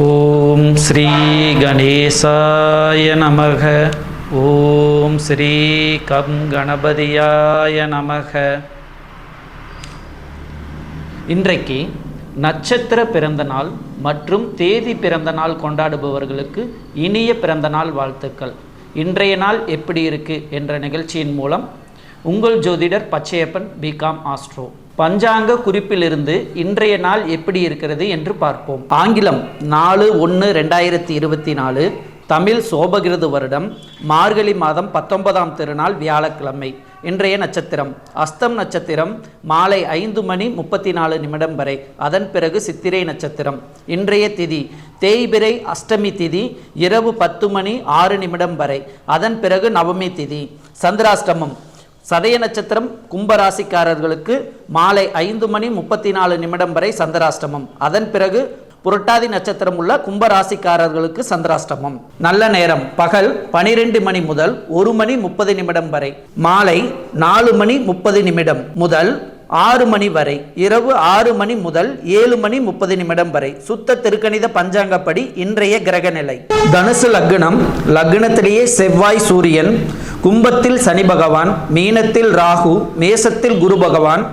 ஓம் ஸ்ரீ கணேசாய நமக. ஓம் ஸ்ரீ கம் கணபதியாய நமக. இன்றைக்கு நட்சத்திர பிறந்தநாள் மற்றும் தேதி பிறந்த நாள் கொண்டாடுபவர்களுக்கு இனிய பிறந்தநாள் வாழ்த்துக்கள். இன்றைய நாள் எப்படி இருக்கு என்ற நிகழ்ச்சியின் மூலம் உங்கள் ஜோதிடர் பச்சையப்பன் பிகாம் ஆஸ்ட்ரோ பஞ்சாங்க குறிப்பிலிருந்து இன்றைய நாள் எப்படி இருக்கிறது என்று பார்ப்போம். ஆங்கிலம் நாலு ஒன்று ரெண்டாயிரத்தி இருபத்தி நாலு தமிழ் சோபகிருது வருடம் மார்கழி மாதம் பத்தொன்பதாம் திருநாள் வியாழக்கிழமை இன்றைய நட்சத்திரம். அஸ்தம் நட்சத்திரம் மாலை ஐந்து மணி முப்பத்தி நாலு நிமிடம் வரை அதன் பிறகு சித்திரை நட்சத்திரம். இன்றைய திதி தேய்பிரை அஷ்டமி திதி இரவு பத்து மணி ஆறு நிமிடம் வரை அதன் பிறகு நவமி திதி. சந்திராஷ்டமம் சதய நட்சத்திரம் கும்பராசிக்காரர்களுக்கு மாலை ஐந்து மணி முப்பத்தி நாலு நிமிடம் வரை சந்திராஷ்டமம். அதன் பிறகு புரட்டாதி நட்சத்திரம் உள்ள கும்பராசிக்காரர்களுக்கு சந்திராஷ்டமம். நல்ல நேரம். பகல் பனிரெண்டு மணி முதல் ஒரு மணி முப்பது நிமிடம் வரை. மாலை நாலு மணி முப்பது நிமிடம் முதல் ஆறு மணி வரை இரவு ஆறு மணி முதல் ஏழு மணி முப்பது நிமிடம் வரை. சுத்த திருக்கணித பஞ்சாங்கப்படி இன்றைய கிரக நிலை தனுசு லக்னம் லக்னத்திலேயே செவ்வாய் சூரியன் கும்பத்தில் சனி பகவான் மீனத்தில் ராகு மேசத்தில் குரு பகவான்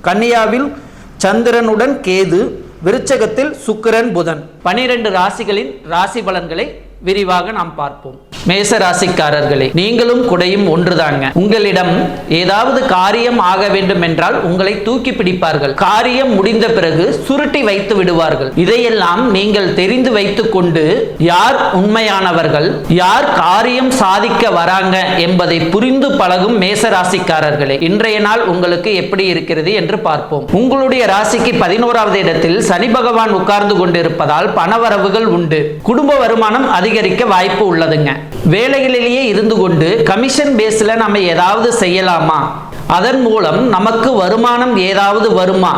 கன்னியாவில் சந்திரனுடன் கேது விருச்சகத்தில் சுக்கிரன் புதன். பனிரெண்டு ராசிகளின் ராசி பலன்களை விரிவாக நாம் பார்ப்போம். மேச ராசிக்காரர்களே நீங்களும் குடையும் ஒன்றுதாங்க. உங்களிடம் ஏதாவது காரியம் ஆக வேண்டும் என்றால் உங்களை தூக்கி பிடிப்பார்கள். காரியம் முடிந்த பிறகு சுருட்டி வைத்து விடுவார்கள். இதையெல்லாம் நீங்கள் தெரிந்து வைத்துக் கொண்டு யார் உண்மையானவர்கள் யார் காரியம் சாதிக்க வராங்க என்பதை புரிந்து பழகும் மேச ராசிக்காரர்களே இன்றைய நாள் உங்களுக்கு எப்படி இருக்கிறது என்று பார்ப்போம். உங்களுடைய ராசிக்கு பதினோராவது இடத்தில் சனி பகவான் உட்கார்ந்து கொண்டிருப்பதால் பணவரவுகள் உண்டு. குடும்ப வருமானம் அதிகரிக்க வாய்ப்பு உள்ளதுங்க. வேலைகளிலேயே இருந்து கொண்டு கமிஷன் பேஸில் நம்ம ஏதாவது செய்யலாமா? அதன் மூலம் நமக்கு வருமானம் ஏதாவது வருமா?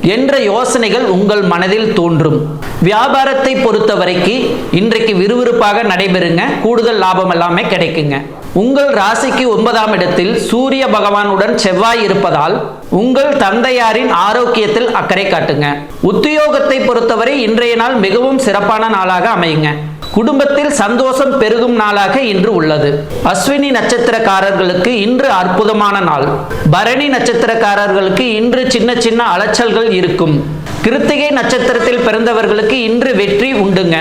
என்ற யோசனைகள் உங்கள் மனதில் தோன்றும். வியாபாரத்தை பொறுத்த வரைக்கும் இன்றைக்கு விறுவிறுப்பாக நடைபெறுங்க. கூடுதல் லாபம் எல்லாமே கிடைக்குங்க. உங்கள் ராசிக்கு ஒன்பதாம் இடத்தில் சூரிய பகவானுடன் செவ்வாய் இருப்பதால் உங்கள் தந்தையாரின் ஆரோக்கியத்தில் அக்கறை காட்டுங்க. உத்தியோகத்தை பொறுத்தவரை இன்றைய நாள் மிகவும் சிறப்பான நாளாக அமையுங்க. குடும்பத்தில் சந்தோஷம் பெருகும் நாளாக இன்று உள்ளது. அஸ்வினி நட்சத்திரக்காரர்களுக்கு இன்று அற்புதமான நாள். பரணி நட்சத்திரக்காரர்களுக்கு இன்று சின்ன சின்ன அலைச்சல்கள் இருக்கும். கிருத்திகை நட்சத்திரத்தில் பிறந்தவர்களுக்கு இன்று வெற்றி உண்டுங்க.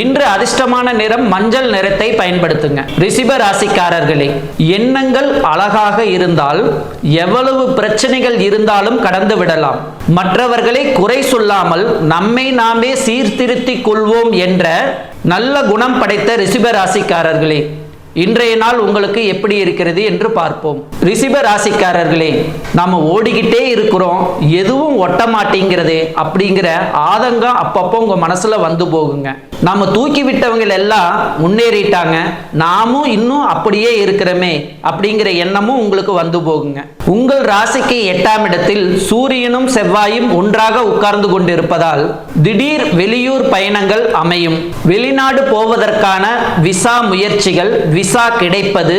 இன்று அதிர்ஷ்டமான நிறம் மஞ்சள் நிறத்தை பயன்படுத்துங்க. ரிசிப ராசிக்காரர்களே எண்ணங்கள் அழகாக இருந்தால் எவ்வளவு பிரச்சனைகள் இருந்தாலும் கடந்து விடலாம். மற்றவர்களை குறை சொல்லாமல் நம்மை நாமே சீர்திருத்திக் கொள்வோம் என்ற நல்ல குணம் படைத்த ரிசிப ராசிக்காரர்களே இன்றைய நாள் உங்களுக்கு எப்படி இருக்கிறது என்று பார்ப்போம். ரிசிப ராசிக்காரர்களே நாம ஓடிக்கிட்டே இருக்கிறோம். எதுவும் ஒட்ட மாட்டேங்கிறது அப்படிங்கிற ஆதங்கம் அப்பப்போ உங்க மனசுல வந்து போகுங்க. நம்ம தூக்கி விட்டவங்க எல்லாம் முன்னேறிட்டாங்க. நாமும் இன்னும் அப்படியே இருக்கிறோமே அப்படிங்கிற எண்ணமும் உங்களுக்கு வந்து போகுங்க. உங்கள் ராசிக்கு எட்டாம் இடத்தில் சூரியனும் செவ்வாயும் ஒன்றாக உட்கார்ந்து கொண்டிருப்பதால் திடீர் வெளியூர் பயணங்கள் அமையும். வெளிநாடு போவதற்கான விசா முயற்சிகள் விசா கிடைப்பது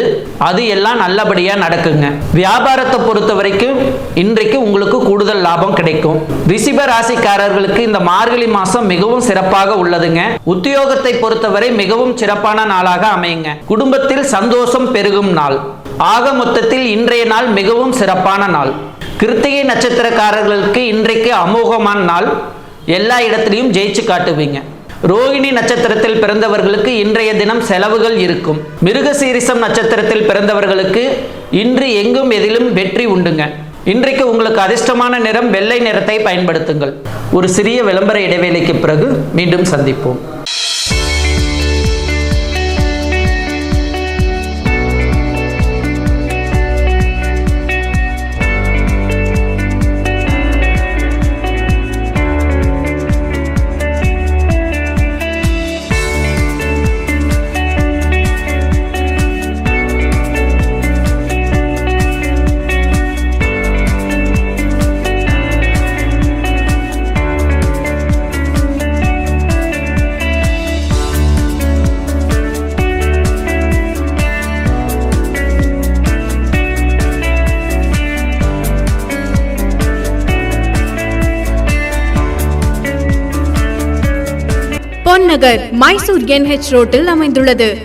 அது எல்லாம் நல்லபடியாக நடக்குங்க. வியாபாரத்தை பொறுத்த வரைக்கும் இன்றைக்கு உங்களுக்கு கூடுதல் லாபம் கிடைக்கும். ரிசிப ராசிக்காரர்களுக்கு இந்த மார்கழி மாசம் மிகவும் சிறப்பாக உள்ளதுங்க. உத்தியோகத்தை பொறுத்தவரை மிகவும் சிறப்பான நாளாக அமையுங்க. குடும்பத்தில் சந்தோஷம் பெருகும் நாள். ஆக மொத்தத்தில் இன்றைய நாள் மிகவும் சிறப்பான நாள். கிருத்திகை நட்சத்திரக்காரர்களுக்கு இன்றைக்கு அமோகமான நாள். எல்லா இடத்துலையும் ஜெயிச்சு காட்டுவீங்க. ரோகிணி நட்சத்திரத்தில் பிறந்தவர்களுக்கு இன்றைய தினம் செலவுகள் இருக்கும். மிருகசீரிசம் நட்சத்திரத்தில் பிறந்தவர்களுக்கு இன்று எங்கும் எதிலும் வெற்றி உண்டுங்க. இன்றைக்கு உங்களுக்கு அதிர்ஷ்டமான நிறம் வெள்ளை நிறத்தை பயன்படுத்துங்கள். ஒரு சிறிய விளம்பர இடைவேளைக்கு பிறகு மீண்டும் சந்திப்போம். நகர் மைசூர் என்ஹெச் ரோட்டில் அமைந்துள்ளது.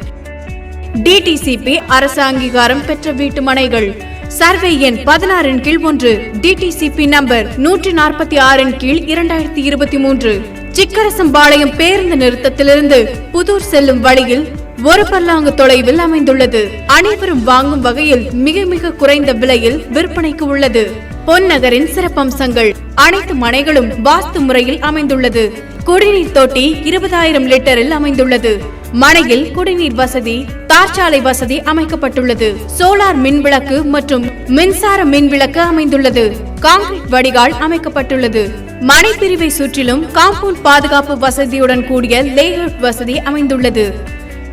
டிடிசிபி அரசு அங்கீகாரம் பெற்ற வீட்டு மனைகள். சர்வே எண் பதினாறின் கீழ் ஒன்று டிடிசிபி நம்பர் நூற்றி நாற்பத்தி ஆறின் கீழ் இரண்டாயிரத்தி இருபத்தி மூன்று. சிக்கரசம்பாளையம் பேருந்து நிறுத்தத்திலிருந்து புதூர் செல்லும் வழியில் ஒரு பல்லாங்கு தொலைவில் அமைந்துள்ளது. அனைவரும் வாங்கும் வகையில் மிக மிக குறைந்த விலையில் விற்பனைக்கு உள்ளது. பொன்னகரின் சிறப்பம்சங்கள். அனைத்து மனைகளும் வாஸ்து முறையில் அமைந்துள்ளது. குடிநீர் தொட்டி இருபதாயிரம் லிட்டரில் அமைந்துள்ளது. மனையில் குடிநீர் வசதி தார்ச்சாலை வசதி அமைக்கப்பட்டுள்ளது. சோலார் மின் விளக்கு மற்றும் மின்சார மின் விளக்கு அமைந்துள்ளது. காங்கிரீட் வடிகால் அமைக்கப்பட்டுள்ளது. மனை பிரிவை சுற்றிலும் காம்பவுண்ட் பாதுகாப்பு வசதியுடன் கூடிய லேஅவுட் வசதி அமைந்துள்ளது.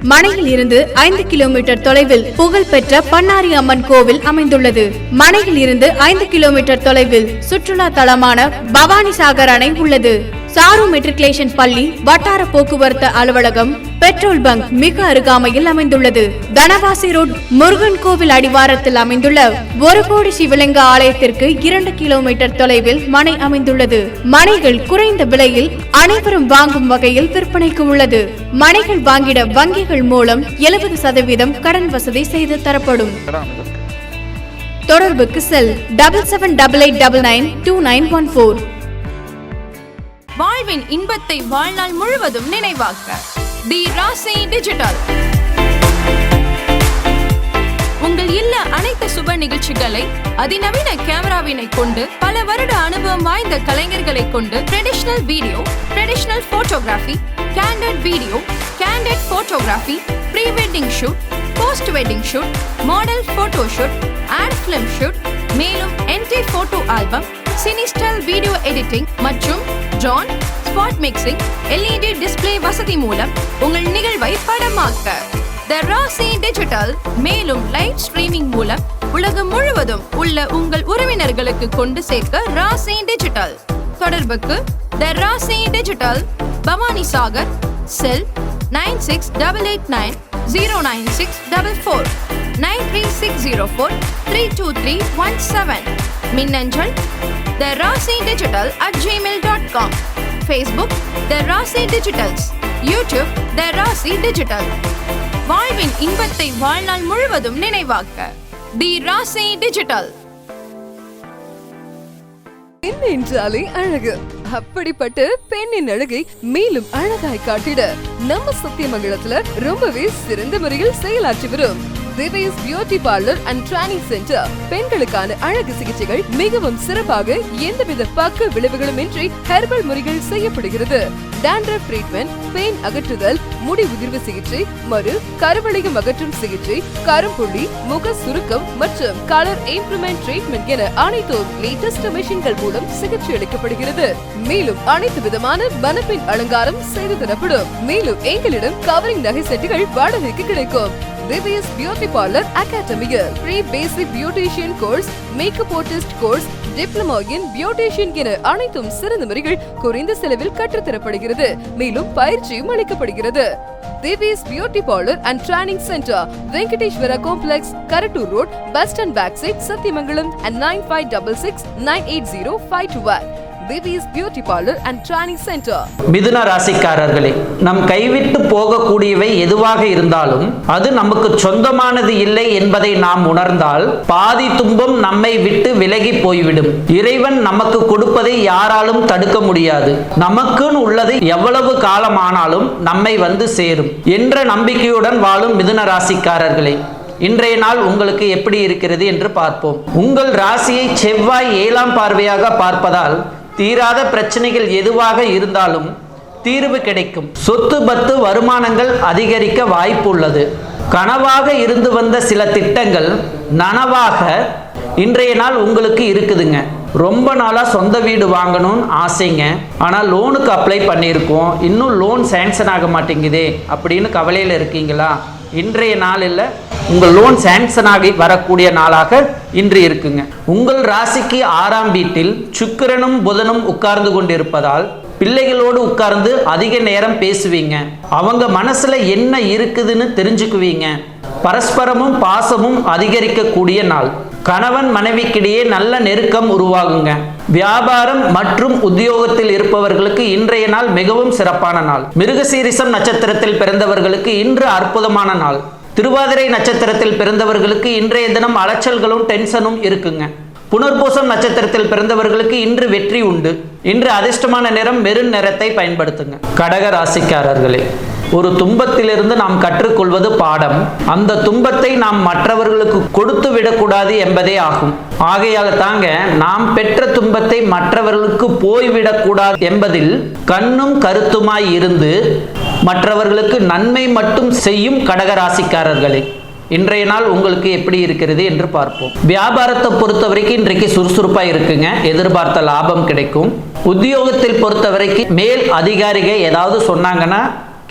மனையில் இருந்து ஐந்து கிலோமீட்டர் தொலைவில் புகழ்பெற்ற பண்ணாரி அம்மன் கோவில் அமைந்துள்ளது. மனையில் இருந்து ஐந்து கிலோமீட்டர் தொலைவில் சுற்றுலா தலமான பவானி சாகர் அணை உள்ளது. சாரு மெட்ரிகுலேஷன் பள்ளி வட்டார போக்குவரத்து அலுவலகம் பெட்ரோல் பங்க் மிக அருகாமையில் அமைந்துள்ளது. தனவாசி ரோட் முருகன் கோவில் அடிவாரத்தில் அமைந்துள்ள ஒரு கோடி சிவலிங்க ஆலயத்திற்கு இரண்டு கிலோமீட்டர் தொலைவில் மனை அமைந்துள்ளது. மனைகள் குறைந்த விலையில் அனைவரும் வாங்கும் வகையில் விற்பனைக்கு உள்ளது. மனைகள் வாங்கிட வங்கிகள் மூலம் எழுபது சதவீதம் கடன் வசதி செய்து தரப்படும். தொடர்புக்கு cell double seven double eight double nine two nine one four வாழ்வின் இன்பத்தை வாழ்நாள் முழுவதும் நினைவாக்க. தி ராசி டிஜிட்டல். உங்கள் இல்ல அனைத்து சுப நிகழ்ச்சிகளை அதிநவீன கேமராவினை கொண்டு பல வருட அனுபவம் வாய்ந்த கலைஞர்களை கொண்டு traditional video traditional photography candid video candid photography pre wedding shoot post wedding shoot model photo shoot ad film shoot மேலும் என்டி போட்டோ ஆல்பம் சினிஸ்டல் வீடியோ எடிட்டிங் மற்றும் ஜான் ஸ்பாட் மிக்சிங் எல்இடி டிஸ்ப்ளே வசதி மூலம் உங்கள் நிகழ்வை படமாக்க. த ராசி டிஜிட்டல் மேலும் லைவ் ஸ்ட்ரீமிங் மூலம் உலகம் முழுவதும் உள்ள உங்கள் உறவினர்களுக்கு கொண்டு சேர்க்க ராசி டிஜிட்டல் தொடர்புக்கு the Rasi digital Bhavani Sagar cell nine six double eight nine zero nine six double four nine three six zero four three two three one seven மின்னஞ்சல் The Rasi digital at Gmail dot com Facebook the Rasi digitals YouTube the Rasi digital வாழ்வின் இன்பத்தை வாழ்நாள் முழுவதும் நினைவாக்க. தி ராசி digital பெண் என்றாலே அழகு. அப்படிப்பட்ட பெண்ணின் அழகை மேலும் அழகாய் காட்டிட நம்ம சத்தியமங்கலத்துல ரொம்பவே சிறந்த முறையில் செயலாற்றி வரும். Devis beauty parlour and training centre. பெண்களுக்கான அழகு சிகிச்சைகள் மிகவும் சிறப்பாக எந்தவித பக்க விளைவுகளும் இன்றி ஹெர்பல் முறைகள் செய்யப்படுகிறது. டேண்டர் ட்ரீட்மெண்ட் பெயின் அகற்றுதல் முடி உதிர்வு சிகிச்சை மறு கருவளையம் அகற்றும் சிகிச்சை கரும்புள்ளி முக சுருக்கம் மற்றும் கலர் இம்ப்ரூவ்மெண்ட் ட்ரீட்மெண்ட் என அனைத்து லேட்டஸ்ட் மிஷின்கள் மூலம் சிகிச்சை அளிக்கப்படுகிறது. மேலும் அனைத்து விதமான மனப்பின் அலங்காரம் செய்து தரப்படும். மேலும் எங்களிடம் கவரிங் நகை செட்டுகள் வாடகைக்கு கிடைக்கும். திவ்யஸ் பியூட்டி பார்லர் அகாடமியில் free basic beautician course makeup artist course diploma in beautician என அனைத்தும் சிறந்த முறைகள் குறைந்த செலவில் கற்றுத்தரப்படுகிறது. மேலும் பயிற்சியும் அளிக்கப்படுகிறது. Devis beauty parlour and training centre Venkateswara complex Karattur road bus stand back side Sathyamangalam and nine five double six nine eight zero five two one Devis beauty parlour and training centre மிதுன ராசிக்காரர்களே நம் கைவிட்டு போகக்கூடியவை எதுவாக இருந்தாலும் அது நமக்கு சொந்தமானது இல்லை என்பதை நாம் உணர்ந்தால் பாதி துன்பம் நம்மை விட்டு விலகி போய்விடும். இறைவன் நமக்கு கொடுப்பதை யாராலும் தடுக்க முடியாது. நமக்குன்னு உள்ளது எவ்வளவு காலமானாலும் நம்மை வந்து சேரும் என்ற நம்பிக்கையுடன் வாழும் மிதுன ராசிக்காரர்களே இன்றைய நாள் உங்களுக்கு எப்படி இருக்கிறது என்று பார்ப்போம். உங்கள் ராசியை செவ்வாய் ஏழாம் பார்வையாக பார்ப்பதால் தீராத பிரச்சனைகள் எதுவாக இருந்தாலும் தீர்வு கிடைக்கும். சொத்து பத்து வருமானங்கள் அதிகரிக்க வாய்ப்பு உள்ளது கனவாக இருந்து வந்த சில திட்டங்கள் நனவாக இன்றைய நாள் உங்களுக்கு இருக்குதுங்க. ரொம்ப நாளாக சொந்த வீடு வாங்கணும்னு ஆசைங்க. ஆனால் லோனுக்கு அப்ளை பண்ணியிருக்கோம். இன்னும் லோன் சேங்ஷன் ஆக மாட்டேங்குதே. அப்படின்னு கவலையில் இருக்கீங்களா? இன்றைய நாளில் உங்கள் லோன் சேங்ஷன் ஆகி வரக்கூடிய நாளாக இன்று இருக்குங்க. உங்கள் ராசிக்கு ஆறாம் வீட்டில் சுக்கிரனும் புதனும் உட்கார்ந்து கொண்டிருப்பதால் பிள்ளைகளோடு உட்கார்ந்து அதிக நேரம் பேசுவீங்க. அவங்க மனசுல என்ன இருக்குதுன்னு தெரிஞ்சுக்குவீங்க. பரஸ்பரமும் பாசமும் அதிகரிக்கக்கூடிய நாள். கணவன் மனைவிக்கிடையே நல்ல நெருக்கம் உருவாகுங்க. வியாபாரம் மற்றும் உத்தியோகத்தில் இருப்பவர்களுக்கு இன்றைய நாள் மிகவும் சிறப்பான நாள். மிருகசீரிசம் நட்சத்திரத்தில் பிறந்தவர்களுக்கு இன்று அற்புதமான நாள். திருவாதிரை நட்சத்திரத்தில் பிறந்தவர்களுக்கு இன்றைய தினம் அலைச்சல்களும் டென்ஷனும் இருக்குங்க. புனர்பூசம் நட்சத்திரத்தில் பிறந்தவர்களுக்கு இன்று வெற்றி உண்டு. இன்று அதிர்ஷ்டமான நிறம் மெருண் நிறத்தை பயன்படுத்துங்க. கடக ராசிக்காரர்களே ஒரு துன்பத்திலிருந்து நாம் கற்றுக்கொள்வது பாடம். அந்த துன்பத்தை நாம் மற்றவர்களுக்கு கொடுத்து விடக்கூடாது என்பதே ஆகும். ஆகையால் தாங்க நாம் பெற்ற துன்பத்தை மற்றவர்களுக்கு போய்விடக்கூடாது என்பதில் கண்ணும் கருத்துமாய் இருந்து மற்றவர்களுக்கு நன்மை மட்டும் செய்யும் கடகராசிக்காரர்களே இன்றைய நாள் உங்களுக்கு எப்படி இருக்கிறது என்று பார்ப்போம். வியாபாரத்தை பொறுத்த வரைக்கும் இன்றைக்கு சுறுசுறுப்பாக இருக்குங்க. எதிர்பார்த்த லாபம் கிடைக்கும். உத்தியோகத்தில் பொறுத்த வரைக்கும் மேல் அதிகாரிகள் ஏதாவது சொன்னாங்கன்னா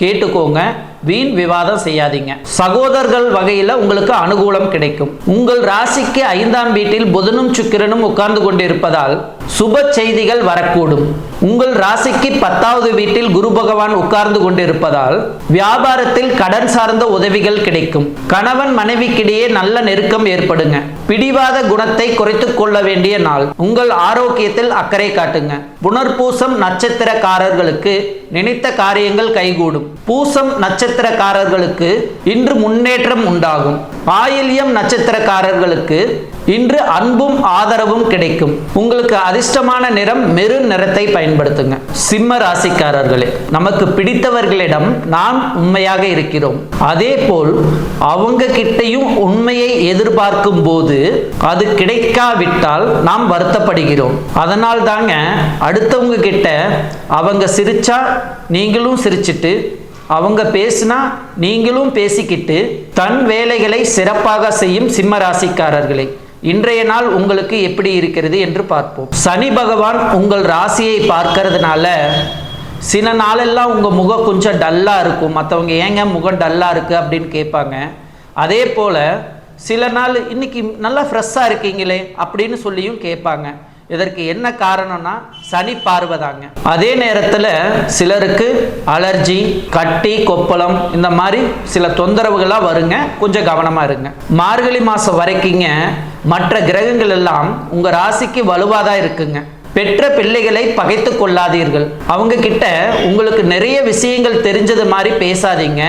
கேட்டுக்கோங்க. வீண் விவாதம் செய்யாதீங்க. சகோதரர்கள் வகையில் உங்களுக்கு அனுகூலம் கிடைக்கும். உங்கள் ராசிக்கு ஐந்தாம் வீட்டில் புதனும் சுக்கிரனும் உட்கார்ந்து கொண்டிருப்பதால் சுப செய்திகள் வரக்கூடும். உங்கள் ராசிக்கு பத்தாவது வீட்டில் குரு பகவான் உட்கார்ந்து கொண்டிருப்பதால் வியாபாரத்தில் கடன் சார்ந்த உதவிகள் கிடைக்கும். கணவன் மனைவிக்கிடையே நல்ல நெருக்கம் ஏற்படுங்க. பிடிவாத குணத்தை குறைத்துக் கொள்ள வேண்டிய நாள். உங்கள் ஆரோக்கியத்தில் அக்கறை காட்டுங்க. புனர்பூசம் நட்சத்திரக்காரர்களுக்கு நினைத்த காரியங்கள் கைகூடும். பூசம் நட்சத்திரக்காரர்களுக்கு இன்று முன்னேற்றம் உண்டாகும். ஆயில்யம் நட்சத்திரக்காரர்களுக்கு இன்று அன்பும் ஆதரவும் கிடைக்கும். உங்களுக்கு அதிர்ஷ்டமான நிறம் மெரு நிறத்தை பயன்படுத்துங்க. சிம்ம ராசிக்காரர்களே நமக்கு பிடித்தவர்களிடம் நாம் உண்மையாக இருக்கிறோம். அதே போல் அவங்க கிட்டையும் உண்மையை எதிர்பார்க்கும் போது அது கிடைக்காவிட்டால் நாம் வருத்தப்படுகிறோம். அதனால் தாங்க அடுத்தவங்க கிட்ட அவங்க சிரிச்சா நீங்களும் சிரிச்சிட்டு அவங்க பேசினா நீங்களும் பேசிக்கிட்டு தன் வேலைகளை சிறப்பாக செய்யும் சிம்ம ராசிக்காரர்களே. இன்றைய நாள் உங்களுக்கு எப்படி இருக்கிறது என்று பார்ப்போம். சனி பகவான் உங்கள் ராசியை பார்க்கறதுனால சில நாளெல்லாம் உங்கள் முகம் கொஞ்சம் டல்லாக இருக்கும். மற்றவங்க ஏங்க முகம் டல்லாக இருக்குது அப்படின்னு கேட்பாங்க. அதே போல் சில நாள் இன்னைக்கு நல்லா ஃப்ரெஷ்ஷாக இருக்கீங்களே அப்படின்னு சொல்லியும் கேட்பாங்க. இதற்கு என்ன காரணம்னா சனி பார்வைதாங்க. அதே நேரத்தில் சிலருக்கு அலர்ஜி கட்டி கொப்பளம் இந்த மாதிரி சில தொந்தரவுகளாக வருங்க. கொஞ்சம் கவனமாக இருங்க. மார்கழி மாதம் வரைக்குங்க மற்ற கிரகங்கள் எல்லாம் உங்கள் ராசிக்கு வலுவாக தான் இருக்குங்க. பெற்ற பிள்ளைகளை பகைத்து கொள்ளாதீர்கள். அவங்க கிட்ட உங்களுக்கு நிறைய விஷயங்கள் தெரிஞ்சது மாதிரி பேசாதீங்க.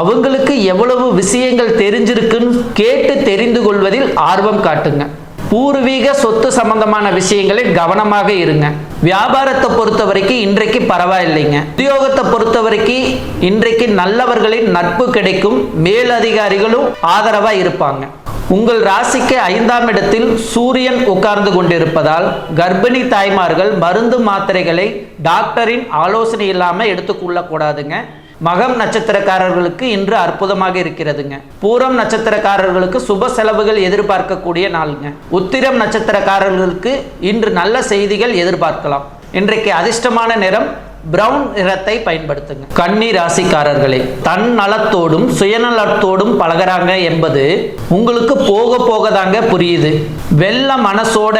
அவங்களுக்கு எவ்வளவு விஷயங்கள் தெரிஞ்சிருக்குன்னு கேட்டு தெரிந்து கொள்வதில் ஆர்வம் காட்டுங்க. பூர்வீக சொத்து சம்பந்தமான விஷயங்களில் கவனமாக இருங்க. வியாபாரத்தை பொறுத்த வரைக்கும் இன்றைக்கு பரவாயில்லைங்க. உத்தியோகத்தை பொறுத்த வரைக்கும் இன்றைக்கு நல்லவர்களின் நட்பு கிடைக்கும். மேலதிகாரிகளும் ஆதரவா இருப்பாங்க. உங்கள் ராசிக்கு ஐந்தாம் இடத்தில் சூரியன் உட்கார்ந்து கொண்டிருப்பதால் கர்ப்பிணி தாய்மார்கள் மருந்து மாத்திரைகளை டாக்டரின் ஆலோசனை இல்லாமல் எடுத்துக்கொள்ளக்கூடாதுங்க. மகம் நட்சத்திரக்காரர்களுக்கு இன்று அற்புதமாக இருக்கிறதுங்க. பூரம் நட்சத்திரக்காரர்களுக்கு சுப செலவுகள் எதிர்பார்க்கக்கூடிய நாளுங்க. உத்திரம் நட்சத்திரக்காரர்களுக்கு இன்று நல்ல செய்திகள் எதிர்பார்க்கலாம். இன்றைக்கு அதிர்ஷ்டமான நிறம் பிரவுன் நிறத்தை பயன்படுத்துங்க. கன்னி ராசிக்காரர்களே தன் நலத்தோடும் சுயநலத்தோடும் பழகுறாங்க என்பது உங்களுக்கு போக போக தாங்க புரியுது. வெள்ள மனசோட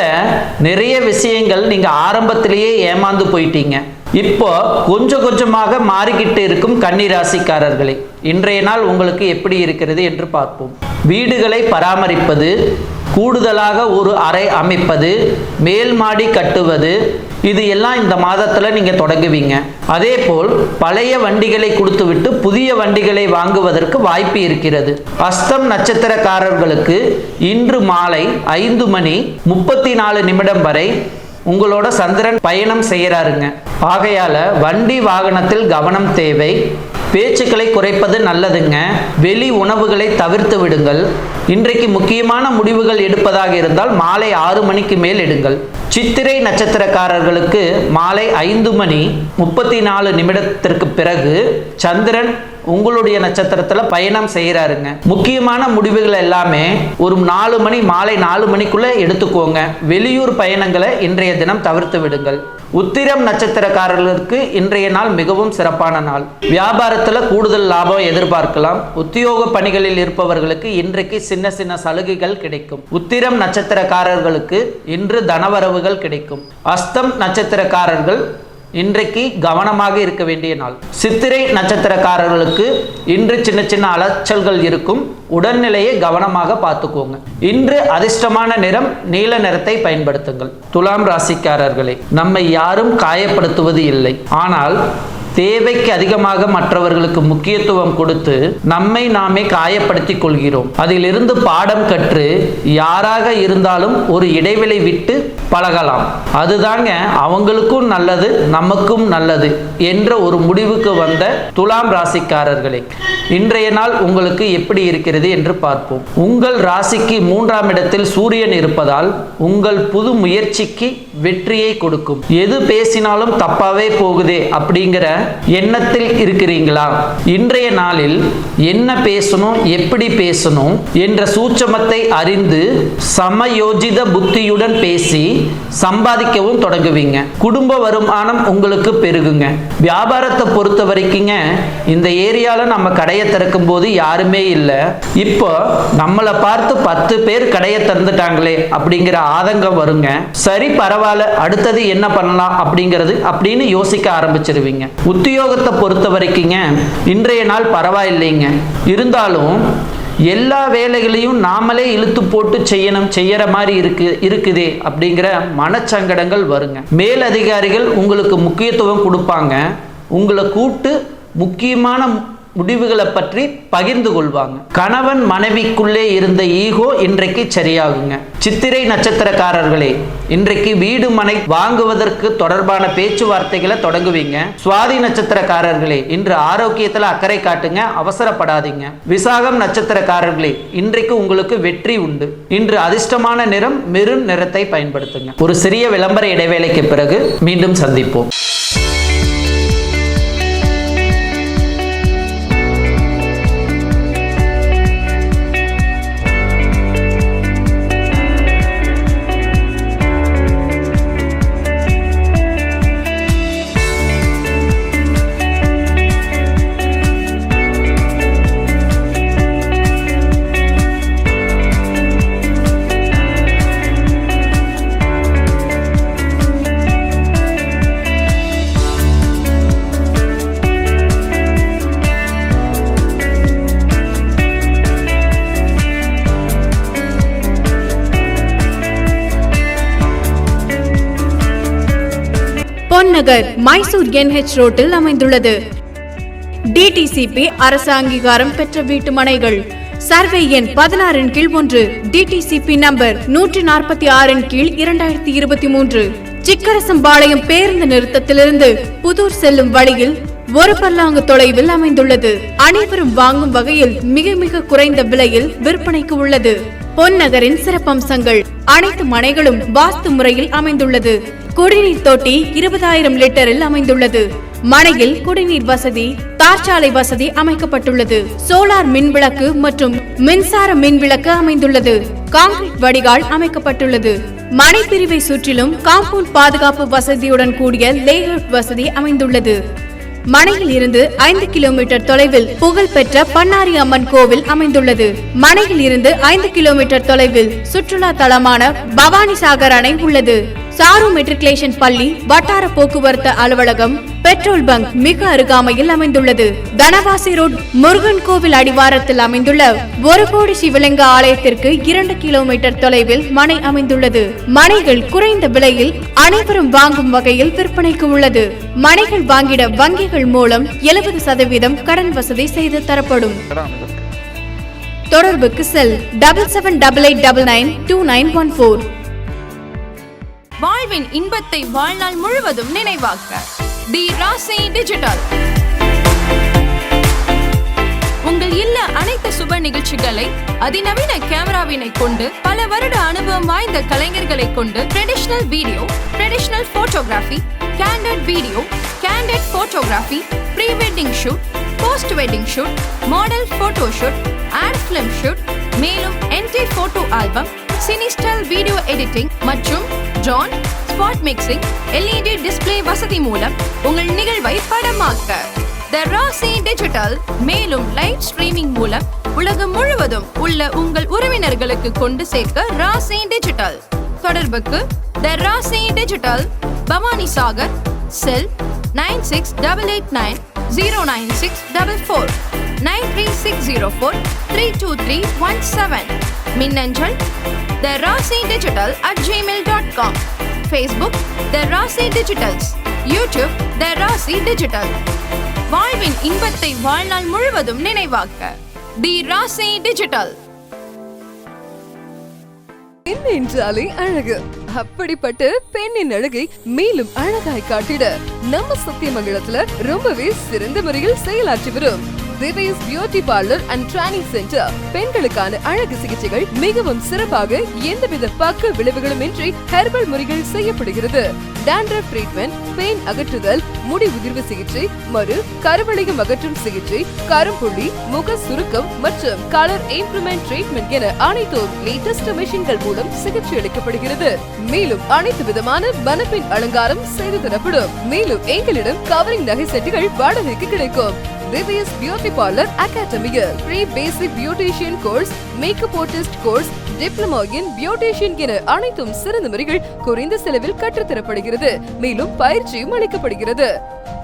நிறைய விஷயங்கள் நீங்க ஆரம்பத்திலேயே ஏமாந்து போயிட்டீங்க. இப்போ கொஞ்சம் கொஞ்சமாக மாறிக்கிட்டு இருக்கும் கன்னிராசிக்காரர்களே. இன்றைய நாள் உங்களுக்கு எப்படி இருக்கிறது என்று பார்ப்போம். வீடுகளை பராமரிப்பது கூடுதலாக ஒரு அறை அமைப்பது மேல் மாடி கட்டுவது இது எல்லாம் இந்த மாதத்தில் நீங்கள் தொடங்குவீங்க. அதே போல் பழைய வண்டிகளை கொடுத்துவிட்டு புதிய வண்டிகளை வாங்குவதற்கு வாய்ப்பு இருக்கிறது. அஸ்தம் நட்சத்திரக்காரர்களுக்கு இன்று மாலை ஐந்து மணி முப்பத்தி நாலு நிமிடம் வரை உங்களோட சந்திரன் பயணம் செய்கிறாருங்க. ஆகையால வண்டி வாகனத்தில் கவனம் தேவை. பேச்சுக்களை குறைப்பது நல்லதுங்க. வெளி உணவுகளை தவிர்த்து விடுங்கள். இன்றைக்கு முக்கியமான முடிவுகள் எடுப்பதாக இருந்தால் மாலை ஆறு மணிக்கு மேல் எடுங்கள். சித்திரை நட்சத்திரக்காரர்களுக்கு மாலை ஐந்து மணி முப்பத்தி நாலு நிமிடத்திற்கு பிறகு சந்திரன் உங்களுடைய நட்சத்திரத்தில் பயணம் செய்கிறாருங்க முக்கியமான முடிவுகள் எல்லாமே ஒரு நாலு மணி மாலை நாலு மணிக்குள்ள எடுத்துக்கோங்க. வெளியூர் பயணங்களை இன்றைய தினம் தவிர்த்து விடுங்கள். உத்திரம் நட்சத்திரக்காரர்களுக்கு இன்றைய நாள் மிகவும் சிறப்பான நாள். வியாபாரத்தில் கூடுதல் லாபம் எதிர்பார்க்கலாம். உத்தியோக பணிகளில் இருப்பவர்களுக்கு இன்றைக்கு சின்ன சின்ன சலுகைகள் கிடைக்கும். உத்திரம் நட்சத்திரக்காரர்களுக்கு இன்று தனவரவுகள் கிடைக்கும். அஸ்தம் நட்சத்திரக்காரர்கள் இன்றைக்கு கவனமாக இருக்க வேண்டிய நாள். சித்திரை நட்சத்திரக்காரர்களுக்கு இன்று சின்ன சின்ன அலைச்சல்கள் இருக்கும். உடல்நிலையை கவனமாக பார்த்துக்கோங்க. இன்று அதிர்ஷ்டமான நிறம் நீல நிறத்தை பயன்படுத்துங்கள். துலாம் ராசிக்காரர்களே நம்மை யாரும் காயப்படுத்துவது இல்லை. ஆனால் தேவைக்கு அதிகமாக மற்றவர்களுக்கு முக்கியத்துவம் கொடுத்து நம்மை நாமே காயப்படுத்தி கொள்கிறோம். அதிலிருந்து பாடம் கற்று யாராக இருந்தாலும் ஒரு இடைவெளி விட்டு பழகலாம். அதுதாங்க அவங்களுக்கும் நல்லது நமக்கும் நல்லது என்ற ஒரு முடிவுக்கு வந்த துலாம் ராசிக்காரர்களே இன்றைய நாள் உங்களுக்கு எப்படி இருக்கிறது என்று பார்ப்போம். உங்கள் ராசிக்கு மூன்றாம் இடத்தில் சூரியன் இருப்பதால் உங்கள் புது முயற்சிக்கு வெற்றியை கொடுக்கும். எது பேசினாலும் தப்பாவே போகுதே அப்படிங்கிற எண்ணத்தில் இருக்கிறீங்களா? இன்றைய நாளில் என்ன பேசணும் எப்படி பேசணும் என்ற சூட்சமத்தை அறிந்து சமயோஜித புத்தியுடன் பேசி சம்பாதிக்கவும் தொடங்குவீங்க. குடும்ப வருமானம் உங்களுக்கு பெருகுங்க. வியாபாரத்தை பொறுத்த வரைக்குங்க இந்த ஏரியால நம்ம கடையை திறக்கும் போது யாருமே இல்லை. இப்போ நம்மளை பார்த்து பத்து பேர் கடையை திறந்துட்டாங்களே அப்படிங்கிற ஆதங்கம் வருங்க. சரி பரவாயில்ல அடுத்தது என்ன பண்ணலாம் அப்படிங்கிறது அப்படின்னு யோசிக்க ஆரம்பிச்சிருவீங்க. உத்தியோகத்தை பொறுத்த வரைக்குங்க இன்றைய நாள் பரவாயில்லைங்க. இருந்தாலும் எல்லா வேலைகளையும் நாமளே இழுத்து போட்டு செய்யணும் செய்யற மாதிரி இருக்கு இருக்குதே அப்படிங்கிற மனச்சங்கடங்கள் வருங்க. மேலதிகாரிகள் உங்களுக்கு முக்கியத்துவம் கொடுப்பாங்க. உங்களை கூட்டு முக்கியமான முடிவுகளை பற்றி பகிர்ந்து கொள்வாங்க. கணவன் மனைவிக்குள்ளே இருந்த ஈகோ இன்றைக்கு சரியாகுங்க. சித்திரை நட்சத்திரக்காரர்களே இன்றைக்கு வீடு மனை வாங்குவதற்கு தொடர்பான பேச்சுவார்த்தைகளை தொடங்குவீங்க. சுவாதி நட்சத்திரக்காரர்களே இன்று ஆரோக்கியத்தில் அக்கறை காட்டுங்க அவசரப்படாதீங்க. விசாகம் நட்சத்திரக்காரர்களே இன்றைக்கு உங்களுக்கு வெற்றி உண்டு. இன்று அதிர்ஷ்டமான நிறம் மெருன் நிறத்தை பயன்படுத்துங்க. ஒரு சிறிய விளம்பர இடைவேளைக்கு பிறகு மீண்டும் சந்திப்போம். நகர் மைசூர் என்ஹெச் ரோட்டில் அமைந்துள்ளது. டிடிசிபி அரசு அங்கீகாரம் பெற்ற வீட்டு மனைகள். சர்வே எண் பதினாறின் கீழ் ஒன்று டிடிசிபி நம்பர் நூற்றி நாற்பத்தி ஆறின் கீழ் இரண்டாயிரத்தி இருபத்தி மூன்று. சிக்கரசம்பாளையம் பேருந்து நிறுத்தத்திலிருந்து புதூர் செல்லும் வழியில் ஒரு பல்லாங்கு தொலைவில் அமைந்துள்ளது. அனைவரும் வாங்கும் வகையில் மிக மிக குறைந்த விலையில் விற்பனைக்கு உள்ளது. பொன்னகரின் சிறப்பம்சங்கள். அனைத்து மனைகளும் வாஸ்து முறையில் அமைந்துள்ளது. குடிநீர் தொட்டி இருபதாயிரம் லிட்டரில் அமைந்துள்ளது. மனையில் குடிநீர் வசதி தார்ச்சாலை வசதி அமைக்கப்பட்டுள்ளது. சோலார் மின் விளக்கு மற்றும் மின்சார மின் விளக்கு அமைந்துள்ளது. காங்கிரீட் வடிகால் அமைக்கப்பட்டுள்ளது. மனை பிரிவை சுற்றிலும் காம்பவுண்ட் பாதுகாப்பு வசதியுடன் கூடிய லேஅவுட் வசதி அமைந்துள்ளது. மனையில் இருந்து ஐந்து கிலோமீட்டர் தொலைவில் புகழ்பெற்ற பண்ணாரி அம்மன் கோவில் அமைந்துள்ளது. மனையில் இருந்து ஐந்து கிலோமீட்டர் தொலைவில் சுற்றுலா தலமான பவானி சாகர் அணை உள்ளது. சாரு மெட்ரிகுலேஷன் பள்ளி வட்டார போக்குவரத்து அலுவலகம் பெட்ரோல் பங்க் மிக அருகாமையில் அமைந்துள்ளது. தனவாசி ரோட் முருகன் கோவில் அடிவாரத்தில் அமைந்துள்ள ஒரு கோடி சிவலிங்க ஆலயத்திற்கு இரண்டு கிலோமீட்டர் தொலைவில் மனை அமைந்துள்ளது. மனைகள் குறைந்த விலையில் அனைவரும் வாங்கும் வகையில் விற்பனைக்கு உள்ளது. மனைகள் வாங்கிட வங்கிகள் மூலம் எழுபது சதவீதம் கடன் வசதி செய்து தரப்படும். தொடர்புக்கு cell double seven double eight double nine two nine one four வாழ்வின் இன்பத்தை வாழ்நாள் முழுவதும் நினைவாக்க. தி ராசி டிஜிட்டல். உங்கள் இல்ல அனைத்து சுப நிகழ்ச்சிகளை அதிநவீன கேமராவினை கொண்டு பல வருட அனுபவம் வாய்ந்த கலைஞர்களை கொண்டு traditional video traditional photography candid video candid photography pre wedding shoot post wedding shoot model photo shoot ad film shoot மேலும் என்டி போட்டோ ஆல்பம் சினிஸ்டல் வீடியோ எடிட்டிங் மற்றும் ஜான் ஸ்பாட் மிக்சிங் எல்இடி டிஸ்ப்ளே வசதி மூலம் உங்கள் நிகழ்வை படமாக்க. த ராசி டிஜிட்டல் மேலும் லைவ் ஸ்ட்ரீமிங் மூலம் உலகம் முழுவதும் உள்ள உங்கள் உறவினர்களுக்கு கொண்டு சேர்க்க ராசி டிஜிட்டல் தொடர்புக்கு the Rasi digital Bhavani Sagar cell nine six double eight nine zero nine six double four nine three six zero four three two three one seven. மின்னஞ்சல் the Rasi digital at Gmail dot com Facebook the Rasi digitals. YouTube the Rasi digital. வாழ்வின் இன்பத்தை வாழ்நாள் முழுவதும் நினைவாக்க தி ராசி digital. பெண் என்றாலே அழகு. அப்படிப்பட்ட பெண்ணின் அழகை மேலும் அழகாய் காட்டிட நம்ம சத்தியமங்கலத்துல ரொம்பவே சிறந்த முறையில் செயலாற்றி வரும். Devis beauty parlour and training centre. பெண்களுக்கான அழகு சிகிச்சைகள் மிகவும் சிறப்பாக எந்தவித பக்க விளைவுகளும் இன்றி ஹெர்பல் முறைகள் செய்யப்படுகிறது. டேண்டர் ட்ரீட்மெண்ட் பெயின் அகற்றுதல் முடி உதிர்வு சிகிச்சை மறு கருவளையம் அகற்றும் சிகிச்சை கரும்புள்ளி முக சுருக்கம் மற்றும் கலர் இம்ப்ரூவ்மெண்ட் ட்ரீட்மெண்ட் என அனைத்தும் லேட்டஸ்ட் மிஷின்கள் மூலம் சிகிச்சை அளிக்கப்படுகிறது. மேலும் அனைத்து விதமான மனப்பின் அலங்காரம் செய்து தரப்படும். மேலும் எங்களிடம் கவரிங் நகை செட்டுகள் வாடகைக்கு கிடைக்கும். திவ்யஸ் பியூட்டி பார்லர் அகாடமியில் free basic beautician course makeup artist course diploma in beautician என அனைத்தும் சிறந்த முறைகள் குறைந்த செலவில் கற்றுத்தரப்படுகிறது. மேலும் பயிற்சியும் அளிக்கப்படுகிறது.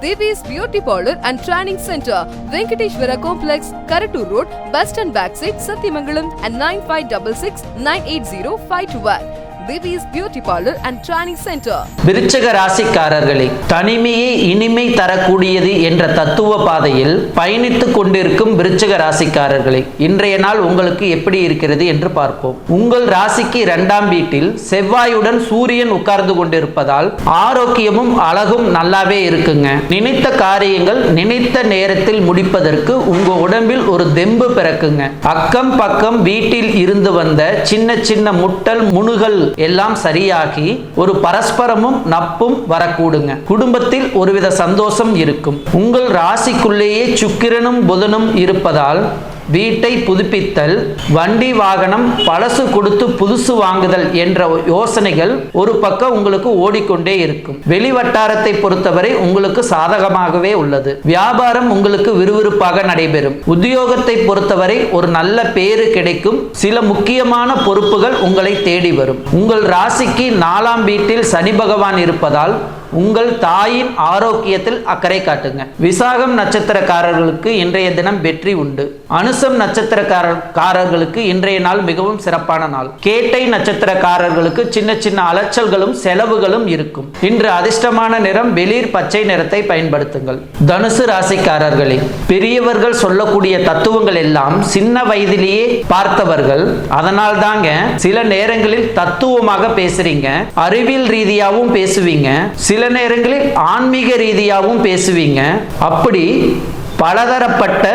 Devis beauty parlour and training centre Venkateswara complex Karattur road bus stand back side Sathyamangalam and nine five double six nine eight zero five two one Devis beauty parlour and training centre விருச்சக ராசிக்காரர்களே தனிமையை இனிமை தரக்கூடியது என்ற தத்துவ பாதையில் பயணித்துக் கொண்டிருக்கும் விருச்சக ராசிக்காரர்களே இன்றைய நாள் உங்களுக்கு எப்படி இருக்கிறது என்று பார்ப்போம். உங்கள் ராசிக்கு இரண்டாம் வீட்டில் செவ்வாயுடன் சூரியன் உட்கார்ந்து கொண்டிருப்பதால் ஆரோக்கியமும் அழகும் நல்லாவே இருக்குங்க. நினைத்த காரியங்கள் நினைத்த நேரத்தில் முடிப்பதற்கு உங்க உடம்பில் ஒரு தெம்பு பிறக்குங்க. அக்கம் பக்கம் வீட்டில் இருந்து வந்த சின்ன சின்ன முட்டல் முனுகள் எல்லாம் சரியாகி ஒரு பரஸ்பரமும் நப்பும் வரக்கூடுங்க. குடும்பத்தில் ஒருவித சந்தோஷம் இருக்கும். உங்கள் ராசிக்குள்ளேயே சுக்கிரனும் புதனும் இருப்பதால் வீட்டை புதுப்பித்தல் வண்டி வாகனம் பழசு கொடுத்து புதுசு வாங்குதல் என்ற யோசனைகள் ஒரு பக்கம் உங்களுக்கு ஓடிக்கொண்டே இருக்கும். வெளி வட்டாரத்தை பொறுத்தவரை உங்களுக்கு சாதகமாகவே உள்ளது. வியாபாரம் உங்களுக்கு விறுவிறுப்பாக நடைபெறும். உத்தியோகத்தை பொறுத்தவரை ஒரு நல்ல பேரு கிடைக்கும். சில முக்கியமான பொறுப்புகள் உங்களை தேடி வரும். உங்கள் ராசிக்கு நாலாம் வீட்டில் சனி பகவான் இருப்பதால் உங்கள் தாயின் ஆரோக்கியத்தில் அக்கறை காட்டுங்க. விசாகம் நட்சத்திரக்காரர்களுக்கு இன்றைய தினம் வெற்றி உண்டு. அனுசம் நட்சத்திரக்காரர்களுக்கு இன்றைய நாள் மிகவும் சிறப்பான நாள். கேட்டை நட்சத்திரக்காரர்களுக்கு சின்ன சின்ன அலைச்சல்களும் செலவுகளும் இருக்கும். இன்று அதிர்ஷ்டமான நிறம் வெளிர் பச்சை நிறத்தை பயன்படுத்துங்கள். தனுசு ராசிக்காரர்களே பெரியவர்கள் சொல்லக்கூடிய தத்துவங்கள் எல்லாம் சின்ன வயதிலேயே பார்த்தவர்கள். அதனால் தாங்க சில நேரங்களில் தத்துவமாக பேசுறீங்க. அறிவியல் ரீதியாகவும் பேசுவீங்க. சில நேரங்களில் ஆன்மீக ரீதியாகவும் பேசுவீங்க. அப்படி பலதரப்பட்ட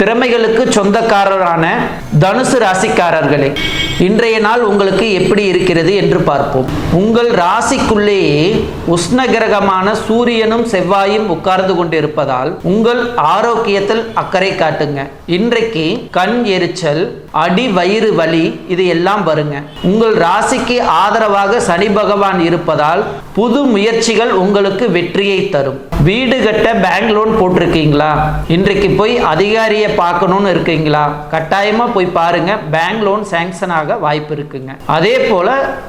திறமைகளுக்கு சொந்தக்காரரான தனுசு ராசிக்காரர்களே இன்றைய நாள் உங்களுக்கு எப்படி இருக்கிறது என்று பார்ப்போம். உங்கள் ராசிக்குள்ளேயே உஷ்ணகிரகமான சூரியனும் செவ்வாயும் உட்கார்ந்து கொண்டிருப்பதால் உங்கள் ஆரோக்கியத்தில் அக்கறை காட்டுங்க. இன்றைக்கு கண் எரிச்சல் அடி வயிறு வலி இது எல்லாம் வருங்க. உங்கள் ராசிக்கு ஆதரவாக சனி பகவான் இருப்பதால் புது முயற்சிகள் உங்களுக்கு வெற்றியை தரும். வீடு கட்ட பேங்க் லோன் போட்டிருக்கீங்களா? இன்றைக்கு போய் அதிகாரியை பார்க்கணும்னு இருக்கீங்களா? கட்டாயமா போய் பாருங்க. பேங்க் லோன் சேங்ஷன் ஆக வாய்ப்பு இருக்குங்க. அதே போல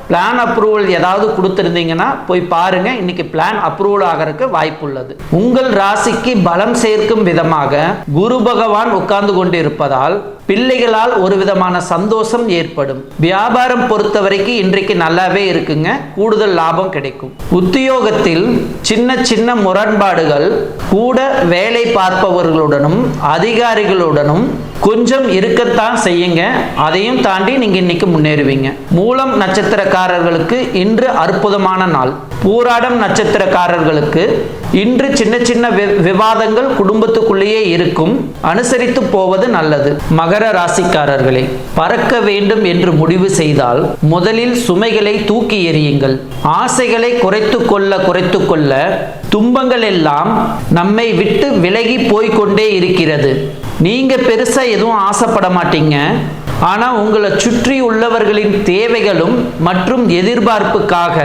பிளான் அப்ரூவல் ஏதாவது கொடுத்துருந்தீங்கன்னா போய் பாருங்க. இன்னைக்கு பிளான் அப்ரூவல் ஆகிறதுக்கு வாய்ப்பு உள்ளது. உங்கள் ராசிக்கு பலம் சேர்க்கும் விதமாக குரு பகவான் உட்கார்ந்து கொண்டு இருப்பதால் பிள்ளைகளால் ஒரு விதமான சந்தோஷம் ஏற்படும். வியாபாரம் பொறுத்த வரைக்கும் இன்றைக்கு நல்லாவே இருக்குங்க. கூடுதல் லாபம் கிடைக்கும். உத்தியோகத்தில் சின்ன சின்ன முரண்பாடுகள் கூட வேலை பார்ப்பவர்களுடனும் அதிகாரிகளுடனும் கொஞ்சம் இருக்கத்தான் செய்யுங்க. அதையும் தாண்டி நீங்க இன்னைக்கு முன்னேறுவீங்க. மூலம் நட்சத்திரக்காரர்களுக்கு இன்று அற்புதமான நாள். பூராடம் நட்சத்திரக்காரர்களுக்கு இன்று சின்ன சின்ன வி- விவாதங்கள் குடும்பத்துக்குள்ளேயே இருக்கும். அனுசரித்து போவது நல்லது. மகர ராசிக்காரர்களே பறக்க வேண்டும் என்று முடிவு செய்தால் முதலில் சுமைகளை தூக்கி எறியுங்கள். ஆசைகளை குறைத்து கொள்ள குறைத்து கொள்ள துன்பங்கள் எல்லாம் நம்மை விட்டு விலகி போய்க்கொண்டே இருக்கிறது. நீங்கள் பெருசாக எதுவும் ஆசைப்பட மாட்டீங்க. ஆனால் உங்களை சுற்றி உள்ளவர்களின் தேவைகளும் மற்றும் எதிர்பார்ப்புக்காக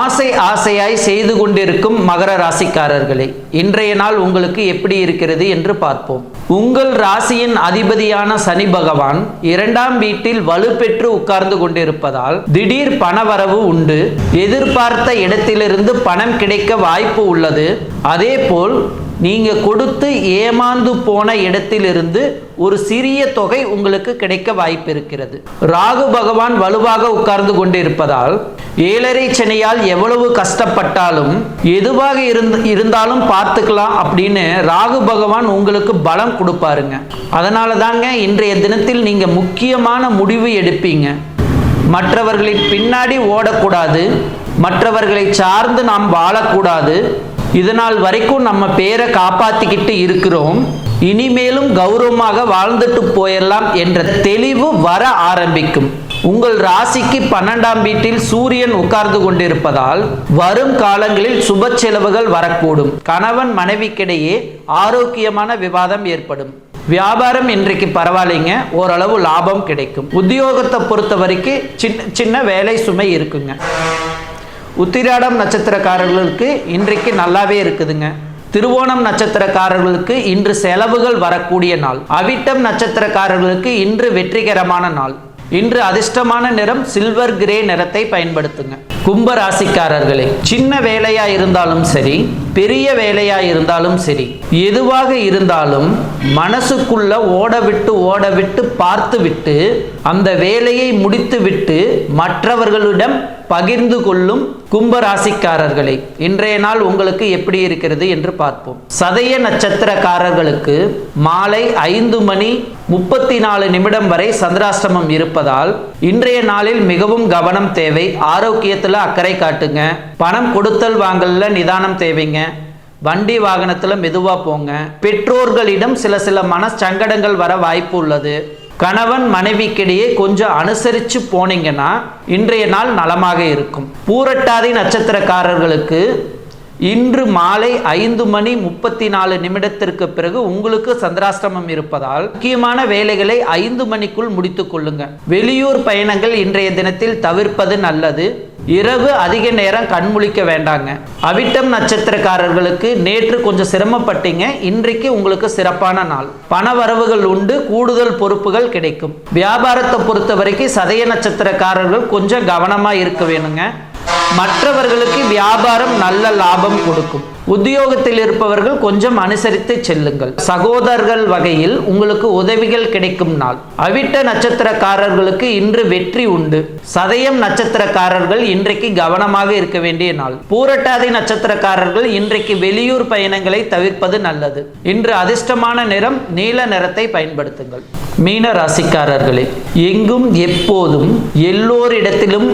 ஆசை ஆசையாய் செய்து கொண்டிருக்கும் மகர ராசிக்காரர்களே இன்றைய நாள் உங்களுக்கு எப்படி இருக்கிறது என்று பார்ப்போம். உங்கள் ராசியின் அதிபதியான சனி பகவான் இரண்டாம் வீட்டில் வலுப்பெற்று உட்கார்ந்து கொண்டிருப்பதால் திடீர் பணவரவு உண்டு. எதிர்பார்த்த இடத்திலிருந்து பணம் கிடைக்க வாய்ப்பு உள்ளது. அதேபோல் நீங்கள் கொடுத்து ஏமாந்து போன இடத்திலிருந்து ஒரு சிறிய தொகை உங்களுக்கு கிடைக்க வாய்ப்பு இருக்கிறது ராகு பகவான் வலுவாக உட்கார்ந்து கொண்டிருப்பதால் ஏழரை சனியால் எவ்வளவு கஷ்டப்பட்டாலும் எதுவாக இருந்து இருந்தாலும் பார்த்துக்கலாம் அப்படின்னு ராகு பகவான் உங்களுக்கு பலம் கொடுப்பாருங்க. அதனால தாங்க இன்றைய தினத்தில் நீங்கள் முக்கியமான முடிவு எடுப்பீங்க. மற்றவர்களின் பின்னாடி ஓடக்கூடாது மற்றவர்களை சார்ந்து நாம் வாழக்கூடாது இதனால் வரைக்கும் நம்ம பேரை காப்பாத்திக்கிட்டு இருக்கிறோம். இனிமேலும் கௌரவமாக வாழ்ந்துட்டு போயிடலாம் என்ற தெளிவு வர ஆரம்பிக்கும். உங்கள் ராசிக்கு பன்னெண்டாம் வீட்டில் சூரியன் உட்கார்ந்து கொண்டிருப்பதால் வரும் காலங்களில் சுப செலவுகள் வரக்கூடும். கணவன் மனைவிக்கிடையே ஆரோக்கியமான விவாதம் ஏற்படும். வியாபாரம் இன்றைக்கு பரவாயில்லைங்க ஓரளவு லாபம் கிடைக்கும். உத்தியோகத்தை பொறுத்த வரைக்கும் சின்ன சின்ன வேலை சுமை இருக்குங்க. உத்திராடம் நட்சத்திரக்காரர்களுக்கு இன்றைக்கு நல்லாவே இருக்குதுங்க. திருவோணம் நட்சத்திரக்காரர்களுக்கு இன்று செலவுகள் வரக்கூடிய நாள். அவிட்டம் நட்சத்திரக்காரர்களுக்கு இன்று வெற்றிகரமான நாள். இன்று அதிர்ஷ்டமான நிறம் சில்வர் கிரே நிறத்தை பயன்படுத்துங்க. கும்ப ராசிக்காரர்களே சின்ன வேலையா இருந்தாலும் சரி பெரிய வேலையா இருந்தாலும் சரி எதுவாக இருந்தாலும் மனசுக்குள்ள ஓட விட்டு ஓட விட்டு பார்த்து விட்டு அந்த வேலையை முடித்து விட்டு மற்றவர்களிடம் பகிர்ந்து கொள்ளும் கும்பராசிக்காரர்களே இன்றைய நாள் உங்களுக்கு எப்படி இருக்கிறது என்று பார்ப்போம். சதய நட்சத்திரக்காரர்களுக்கு மாலை ஐந்து மணி முப்பத்தி நாலு நிமிடம் வரை சந்திராஷ்டமம் இருப்பதால் இன்றைய நாளில் மிகவும் கவனம் தேவை ஆரோக்கியத்தில் அக்கறை காட்டுங்க. பணம் கொடுத்தல் வாங்கல நிதானம் தேவைங்க. வண்டி வாகனத்தில் மெதுவாக போங்க. பெற்றோர்களிடம் சில சில மனச்சங்கடங்கள் வர வாய்ப்பு உள்ளது. கணவன் மனைவிக்கிடையே கொஞ்சம் அனுசரித்து போனீங்கன்னா இன்றைய நாள் நலமாக இருக்கும். பூரட்டாதி நட்சத்திரக்காரர்களுக்கு இன்று மாலை ஐந்து மணி முப்பத்தி நாலு நிமிடத்திற்கு பிறகு உங்களுக்கு சந்திராஷ்டமம் இருப்பதால் முக்கியமான வேலைகளை ஐந்து மணிக்குள் முடித்துக் கொள்ளுங்க. வெளியூர் பயணங்கள் இன்றைய தினத்தில் தவிர்ப்பது நல்லது. இரவு அதிக நேரம் கண்முழிக்க வேண்டாங்க. அவிட்டம் நட்சத்திரக்காரர்களுக்கு நேற்று கொஞ்சம் சிரமப்பட்டீங்க இன்றைக்கு உங்களுக்கு சிறப்பான நாள். பண வரவுகள் உண்டு கூடுதல் பொறுப்புகள் கிடைக்கும். வியாபாரத்தை பொறுத்த வரைக்கும் சதய நட்சத்திரக்காரர்கள் கொஞ்சம் கவனமா இருக்க வேணுங்க. மற்றவர்களுக்கு வியாபாரம் நல்ல லாபம் கொடுக்கும். உத்தியோகத்தில் இருப்பவர்கள் கொஞ்சம் அனுசரித்து செல்லுங்கள். சகோதரர்கள் வகையில் உங்களுக்கு உதவிகள் கிடைக்கும் நாள். அவிட்ட நட்சத்திரக்காரர்களுக்கு இன்று வெற்றி உண்டு. சதயம் நட்சத்திரக்காரர்கள் இன்றைக்கு கவனமாக இருக்க வேண்டிய நாள். பூரட்டாதி நட்சத்திரக்காரர்கள் இன்றைக்கு வெளியூர் பயணங்களை தவிர்ப்பது நல்லது. இன்று அதிர்ஷ்டமான நிறம் நீல நிறத்தை பயன்படுத்துங்கள். மீன ராசிக்காரர்களே எங்கும் எப்போதும் எல்லோரிடத்திலும்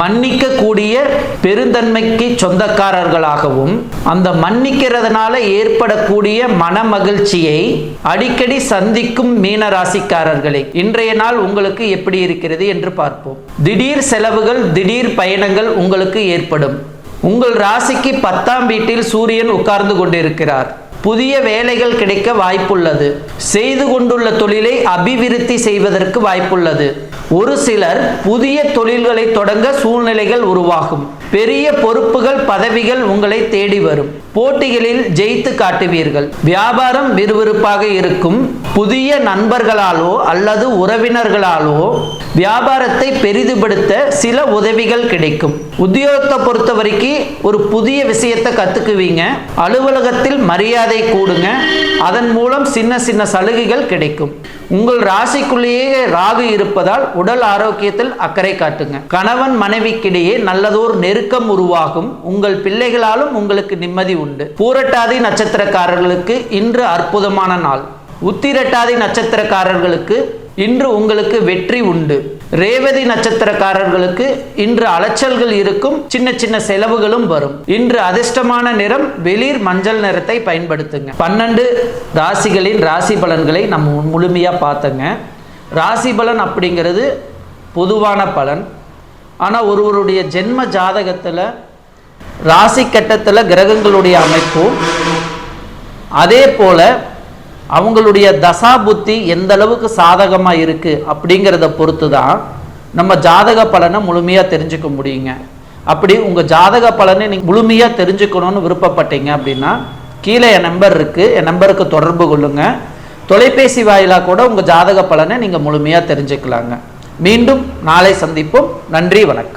மன்னிக்க கூடிய பெருந்தன்மைக்கு சொந்தக்காரர்களாகவும் அந்த மன்னிக்கிறதுனால ஏற்படக்கூடிய மன மகிழ்ச்சியை அடிக்கடி சந்திக்கும் மீன ராசிக்காரர்களே இன்றைய நாள் உங்களுக்கு எப்படி இருக்கிறது என்று பார்ப்போம். திடீர் செலவுகள் திடீர் பயணங்கள் உங்களுக்கு ஏற்படும். உங்கள் ராசிக்கு பத்தாம் வீட்டில் சூரியன் உட்கார்ந்து கொண்டிருக்கிறார். புதிய வேலைகள் கிடைக்க வாய்ப்புள்ளது. செய்து கொண்டுள்ள தொழிலை அபிவிருத்தி செய்வதற்கு வாய்ப்புள்ளது. ஒரு சிலர் புதிய தொழில்களை தொடங்க சூழ்நிலைகள் உருவாகும். பெரிய பொறுப்புகள் பதவிகள் உங்களை தேடி வரும். போட்டிகளில் ஜெயித்து காட்டுவீர்கள். வியாபாரம் விறுவிறுப்பாக இருக்கும். புதிய நண்பர்களாலோ அல்லது உறவினர்களாலோ வியாபாரத்தை பெரிதுபடுத்த சில உதவிகள் கிடைக்கும். உத்தியோகத்தை பொறுத்த வரைக்கும் ஒரு புதிய விஷயத்தை கத்துக்குவீங்க. அலுவலகத்தில் மரியாதை கூடுங்க. அதன் மூலம் சின்ன சின்ன சலுகைகள் கிடைக்கும். உங்கள் ராசிக்குள்ளேயே ராகு இருப்பதால் உடல் ஆரோக்கியத்தில் அக்கறை காட்டுங்க. கணவன் மனைவிக்கிடையே நல்லதோர் நெருக்கம் உருவாகும். உங்கள் பிள்ளைகளாலும் உங்களுக்கு நிம்மதி உண்டு. பூரட்டாதி நட்சத்திரக்காரர்களுக்கு இன்று அற்புதமான நாள். உத்திரட்டாதி நட்சத்திரக்காரர்களுக்கு இன்று உங்களுக்கு வெற்றி உண்டு. ரேவதி நட்சத்திரக்காரர்களுக்கு இன்று அலைச்சல்கள் இருக்கும் சின்ன சின்ன செலவுகளும் வரும். இன்று அதிர்ஷ்டமான நிறம் வெளிர் மஞ்சள் நிறத்தை பயன்படுத்துங்க. பன்னெண்டு ராசிகளின் ராசி பலன்களை நம்ம முழுமையாக பார்த்தங்க. ராசி பலன் அப்படிங்கிறது பொதுவான பலன். ஆனால் ஒருவருடைய ஜென்ம ஜாதகத்தில் ராசி கட்டத்தில் கிரகங்களுடைய அமைப்பும் அதே போல் அவங்களுடைய தசா புத்தி எந்த அளவுக்கு சாதகமாக இருக்குது அப்படிங்கிறத பொறுத்து தான் நம்ம ஜாதக பலனை முழுமையாக தெரிஞ்சுக்க முடியுங்க. அப்படி உங்கள் ஜாதக பலனை நீங்கள் முழுமையாக தெரிஞ்சுக்கணும்னு விருப்பப்பட்டீங்க அப்படின்னா கீழே என் நம்பர் இருக்குது என் நம்பருக்கு தொடர்பு கொள்ளுங்க. தொலைபேசி வாயிலாக கூட உங்கள் ஜாதக பலனை நீங்கள் முழுமையாக தெரிஞ்சுக்கலாங்க. மீண்டும் நாளை சந்திப்போம். நன்றி வணக்கம்.